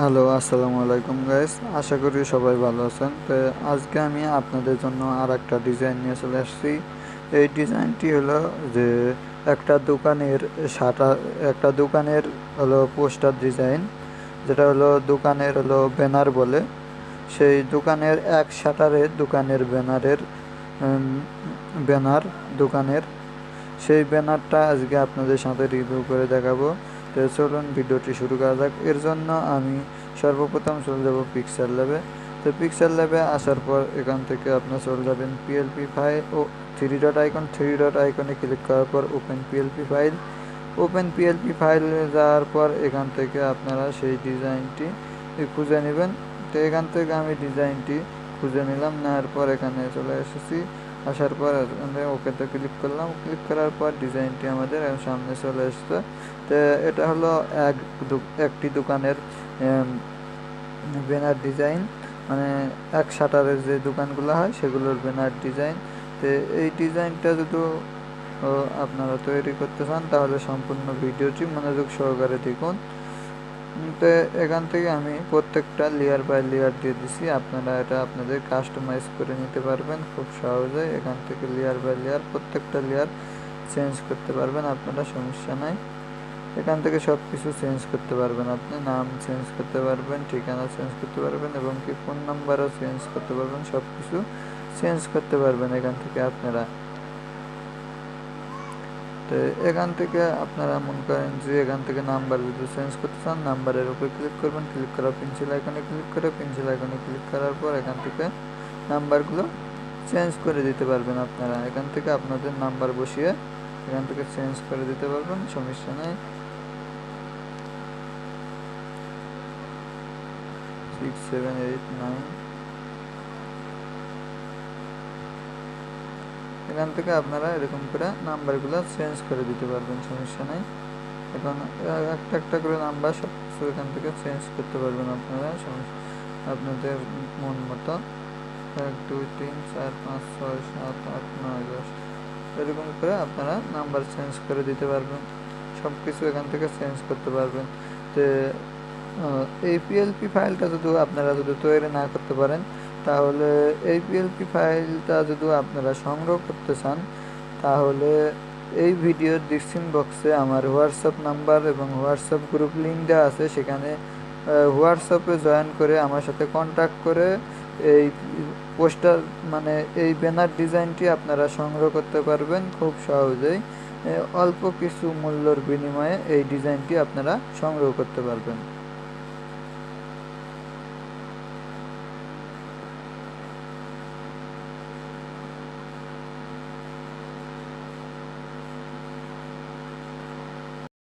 Hello, আসসালামু আলাইকুম guys আশা করি সবাই ভালো আছেন। তো আজকে আমি আপনাদের জন্য আর একটা ডিজাইন নিয়ে চলে আসছি। এই ডিজাইনটি হলো যে একটা দোকানের শাটার, একটা দোকানের হলো পোস্টার ডিজাইন যেটা হলো দোকানের হলো ব্যানার বলে। সেই দোকানের এক শাটারে দোকানের ব্যানারের ব্যানার দোকানের। সেই ব্যানারটা আজকে আপনাদের সাথে রিভিউ করে দেখাবো। তো চলুন ভিডিওটি শুরু করা যাক। এর জন্য আমি সর্বপ্রথম চলে যাব পিক্সেল ল্যাবে তো পিক্সেল ল্যাবে আসার পর এখান থেকে আপনার চলে যাবেন পিএলপি ফাইল ও three dot icon three dot আইকনে ক্লিক করার পর open PLP file open PLP file যাওয়ার পর এখান থেকে আপনারা সেই ডিজাইনটি খুঁজে নেবেন। তো এখান থেকে আমি ডিজাইনটি খুঁজে নিলাম। নেওয়ার পর এখানে চলে এসেছি। আসার পর ওকেতে ক্লিক করলাম। ক্লিক করার পর ডিজাইনটি আমাদের সামনে চলে আসতো। তো এটা হলো এক একটি দোকানের ব্যানার ডিজাইন মানে এক শাটারের যে দোকানগুলো হয় সেগুলোর ব্যানার ডিজাইন তো এই ডিজাইনটা যদি আপনারা তৈরি করতে চান তাহলে সম্পূর্ণ ভিডিওটি মনোযোগ সহকারে দেখুন। তো এখান থেকে আমি প্রত্যেকটা লেয়ার বাই লেয়ার দিয়ে দিছি। আপনারা এটা আপনাদের কাস্টমাইজ করে নিতে পারবেন খুব সহজে। এখান থেকে লেয়ার বাই লেয়ার প্রত্যেকটা লেয়ার চেঞ্জ করতে পারবেন, আপনারা সমস্যা নাই। এখান থেকে সব কিছু চেঞ্জ করতে পারবেন আপনি। নাম চেঞ্জ করতে পারবেন, ঠিকানা চেঞ্জ করতে পারবেন এবং কি ফোন নাম্বারও চেঞ্জ করতে পারবেন সব কিছু চেঞ্জ করতে পারবেন এখান থেকে আপনারা। তো এখান থেকে আপনারা মনে করেন যে এখান থেকে নাম্বার যদি চেঞ্জ করতে চান, নাম্বারের উপরে ক্লিক করবেন। ক্লিক করা পেন্সিল আইকনে ক্লিক করে পেন্সিল আইকনে ক্লিক করার পর এখান থেকে নাম্বারগুলো চেঞ্জ করে দিতে পারবেন আপনারা। এখান থেকে আপনাদের নাম্বার বসিয়ে এখান থেকে চেঞ্জ করে দিতে পারবেন, সমস্যা নেই। সিক্স সেভেন এইট নাইন এখান থেকে আপনারা এরকম করে নাম্বারগুলো চেঞ্জ করে দিতে পারবেন, সমস্যা নেই। এখন একটা একটা করে নাম্বার সব কিছু এখান থেকে চেঞ্জ করতে পারবেন আপনারা, সমস্যা আপনাদের মন মতো। এক, দুই, তিন, চার, পাঁচ, ছয়, সাত, আট, নয়, দশ, এরকম করে আপনারা নাম্বার চেঞ্জ করে দিতে পারবেন। সব কিছু এখান থেকে চেঞ্জ করতে পারবেন। তো এই পিএলপি ফাইলটা যদি আপনারা যদি তৈরি না করতে পারেন তাহলে এই পিএলপি ফাইলটা যদি আপনারা সংগ্রহ করতে চান, তাহলে এই ভিডিওর ডিসক্রিপশন বক্সে আমার হোয়াটসঅ্যাপ নাম্বার এবং হোয়াটসঅ্যাপ গ্রুপ লিঙ্ক দেওয়া আছে। সেখানে হোয়াটসঅ্যাপে জয়েন করে আমার সাথে কন্ট্যাক্ট করে এই পোস্টার মানে এই ব্যানার ডিজাইনটি আপনারা সংগ্রহ করতে পারবেন খুব সহজেই। অল্প কিছু মূল্যর বিনিময়ে এই ডিজাইনটি আপনারা সংগ্রহ করতে পারবেন।